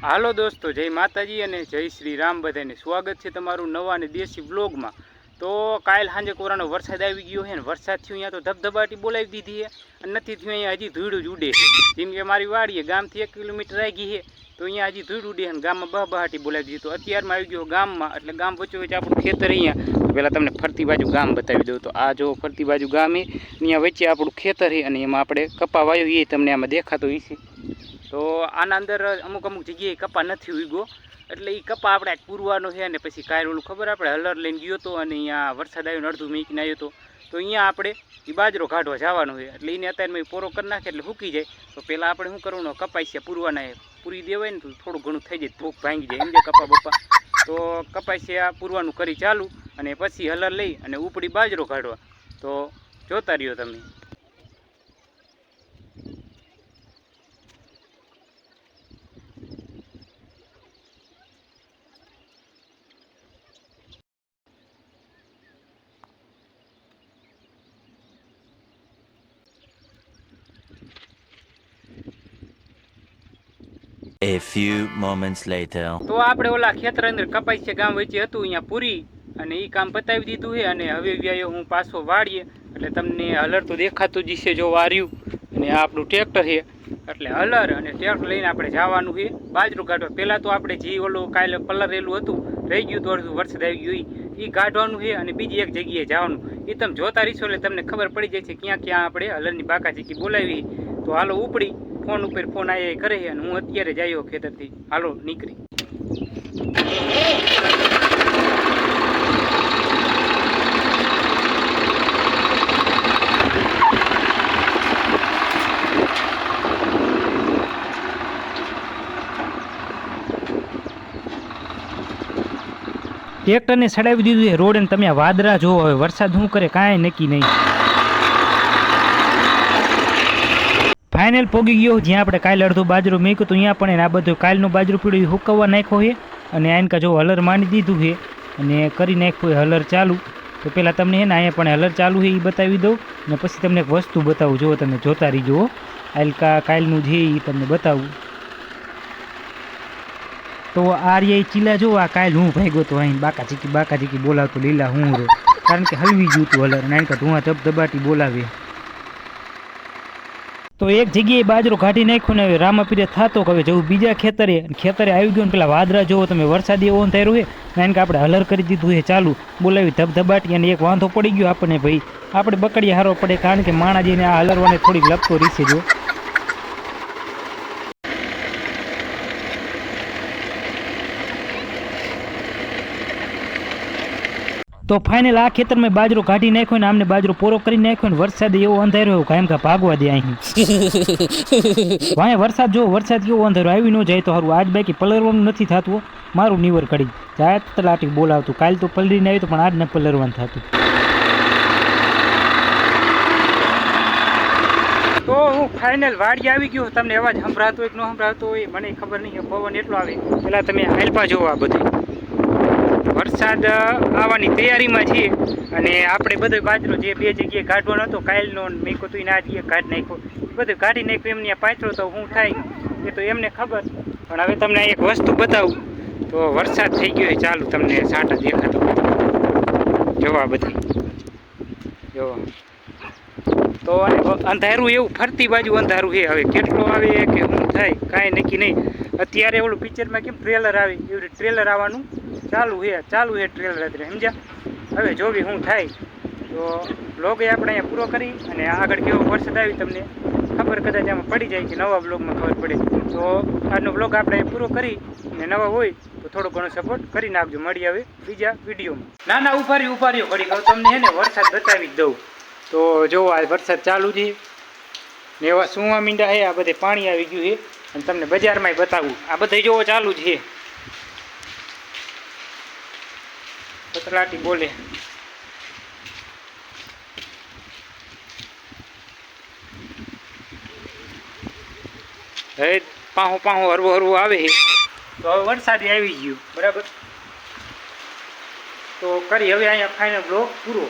હાલો દોસ્તો, જય માતાજી અને જય શ્રી રામ બધાને. સ્વાગત છે તમારું નવા અને દેશી વ્લોગમાં. તો કાલ સાંજે કોરાનો વરસાદ આવી ગયો છે ને વરસાદ થયું અહીંયા તો ધબધબાટી બોલાવી દીધી છે અને નથી થયું અહીંયા હજી ધૂળ જ ઉડે છે. જેમ કે મારી વાડીએ ગામથી એક કિલોમીટર આગી છે, તો અહીંયા હજી ધૂળ ઉડે અને ગામમાં બહાબહાટી બોલાવી દીધી. તો અત્યારમાં આવી ગયો ગામમાં, એટલે ગામ વચ્ચે વચ્ચે આપણું ખેતર અહીંયા. પહેલાં તમને ફરતી બાજુ ગામ બતાવી દઉં. તો આ જો ફરતી બાજુ ગામ છે અહીંયા વચ્ચે આપણું ખેતર છે અને એમાં આપણે કપા વાયો એ તમને આમાં દેખાતો હશે. તો આના અંદર અમુક અમુક જગ્યાએ કપા નથી ઉગ્યો. એટલે એ કપા આપણે પૂરવાનો છે અને પછી કાંઈ ઓલું ખબર આપણે હલર લઈને ગયો હતો અને અહીંયા વરસાદ આવ્યો અડધું મીકીને આવ્યો હતો તો અહીંયા આપણે એ બાજરો કાઢવા જવાનું છે. એટલે એને અત્યારે મેં પોરો કરી નાખે એટલે સૂકી જાય. તો પહેલાં આપણે શું કરવાનું પૂરવાના છે પૂરી દેવાય ને તો થોડું ઘણું થઈ જાય ભૂખ ભાંગી જાય. એમ જે કપા બપા. તો કપાસિયા પૂરવાનું કરી ચાલુ અને પછી હલર લઈ અને ઉપડી બાજરો કાઢવા. તો જોતા રહ્યો તમે. A few moments later. તો આપણે ઓલા ખેતર અંદર કપાસિયા ગામ વચ્ચે હતું અહીંયા પૂરી. અને એ કામ પતાવી દીધું છે, અને હવે વ્યાયો હું પાછો વાળીએ. એટલે તમને હલર તો દેખાતું જ છે જો વાર્યું. અને આ આપણું ટ્રેક્ટર છે. એટલે હલર અને ટ્રેક્ટર લઈને આપણે જવાનું છે. બાજરું કાઢવા. પહેલાં તો આપણે જે ઓલું કાલે પલરેલું હતું, રહી ગયું તો અડધું વરસાદ આવી ગયું એ કાઢવાનું છે અને બીજી એક જગ્યાએ જવાનું. એ તમે જોતા રહીશો એટલે તમને ખબર પડી જાય છે ક્યાં ક્યાં આપણે હલરની બાકાચીકી બોલાવી તો હાલો ઉપડી. ફોન ઉપર ફોન આયા કરે અને હું અત્યારે જ આવ્યો ખેતરથી. હાલો, નીકળી. ટ્રેક્ટરને સડાવી દીધું છે રોડ અને તમે આ વાદળા જોવો, હવે વરસાદ શું કરે, કાંઈ નક્કી નહીં. ફાઇનલ પોગી ગયો, જ્યાં આપણે કાલે અડધું બાજરો મેક્યું તો અહીંયા પણ એને આ બધું કાલનું બાજરું પીડ્યું હુકવવા નાખ્યો છે. અને આનકા જો હલર માંડી દીધું છે, અને કરી નાખ્યું હલર ચાલુ. તો પહેલાં તમને છે ને અહીંયા પણ હલર ચાલુ છે એ બતાવી દઉં અને પછી તમને એક વસ્તુ બતાવું. જો તમે જોતા રહીજો આલકા કાલનું જે એ તમને બતાવું. તો આ રે ચીલા જો આ કાલ હું ભાગ્યો તો અહીં બાકા ચીકી બાકા ચીકી બોલાવતો લીલા હું રહ્યો. કારણ કે હલવી ગયું હતું હલર, અને આનકા ધુઆ ધબધબાટી બોલાવે. તો એક જગ્યાએ બાજરો કાઢી નાખ્યો ને હવે રામાપીરે થતો કે હવે જવું બીજા ખેતરે. ખેતરે આવી ગયું ને પેલા વાદળા જોવો તમે, વરસાદી એવો થયેલું છે. કારણ કે આપણે હલર કરી દીધું એ ચાલુ. બોલાવી ધબધબાટી અને એક વાંધો પડી ગયો આપણને ભાઈ. આપણે બકડીએ હારો પડે કારણ કે માણાજીને આ હલરવાને થોડીક લપતો રીસે જો તો ફાઇનલ આ ખેતરમાં બાજરો કાઢી નાખ્યો ને આમને બાજરો પોરો કરી નાખ્યો ને વરસાદ એવો અંધારો કાયમ કા ભાગવા દે અહીં. વાંહે વરસાદ જો વરસાદ કેવો અંધારો આવી ન જાય તો સારું આજ બાકી પલરવાનું નથી થતું મારું નીવર કરી જાત તલાટી બોલાવતું. કાલ તો પલરીને આવ્યું તો પણ આજ ન પલરવાનું થતું. તો હું ફાઇનલ વાડી આવી ગયો. તમને અવાજ સંભળાતો હોય કે ન સંભળાતો હોય મને ખબર નહીં. પવન એટલો આવે. પેલા તમે હાલપા જોવો આ બધું. વરસાદ આવવાની તૈયારીમાં છીએ. અને આપણે બધો બાજરો જે બે જગ્યાએ કાઢવાનો હતો કાલનો મેં મેકો એને આ જગ્યાએ કાઢી નાખ્યો. બધું કાઢી નાખ્યું, એમને પાછળ તો શું થાય, એ તો એમને ખબર. પણ હવે તમને એક વસ્તુ બતાવું. તો વરસાદ થઈ ગયો ચાલુ, તમને સાટા દેખાતો જોવા બધી. જોવા. તો અંધારું એવું, ફરતી બાજુ અંધારું છે. હવે કેટલું આવે કે શું થાય, કાંઈ નક્કી નહીં. અત્યારે ઓલું પિક્ચરમાં કેમ ટ્રેલર આવે? એવી રીતે ટ્રેલર આવવાનું ચાલુ છે ચાલુ છે ટ્રેલર અત્યારે, સમજ્યા? હવે જોવી શું થાય, તો બ્લોગ એ આપણે અહીંયા પૂરો કરી અને આગળ કેવો વરસાદ આવી તમને ખબર કદાચ આમાં પડી જાય કે નવા બ્લોગમાં ખબર પડે. તો આજનો બ્લોગ આપણે પૂરો કરી અને નવા હોય તો થોડો ઘણો સપોર્ટ કરી નાખજો. મળી આવે બીજા વિડીયોમાં ના ના ઉભારી ઉભારીઓ ઘડી હવે તમને હે ને વરસાદ બતાવી જ દઉં. તો જો આ વરસાદ ચાલુ છે ને એવા સુવા મીંડા છે, આ બધે પાણી આવી ગયું છે. અને તમને બજારમાંય બતાવું. આ બધે જોવો ચાલુ છે. પતલાટી બોલે. હવે પાહું પાહું હરવું હરવું આવે તો હવે વરસાદી આવી ગયું, બરાબર? તો કરી, હવે અહીંયા ફાઇનલ બ્લોક પૂરો.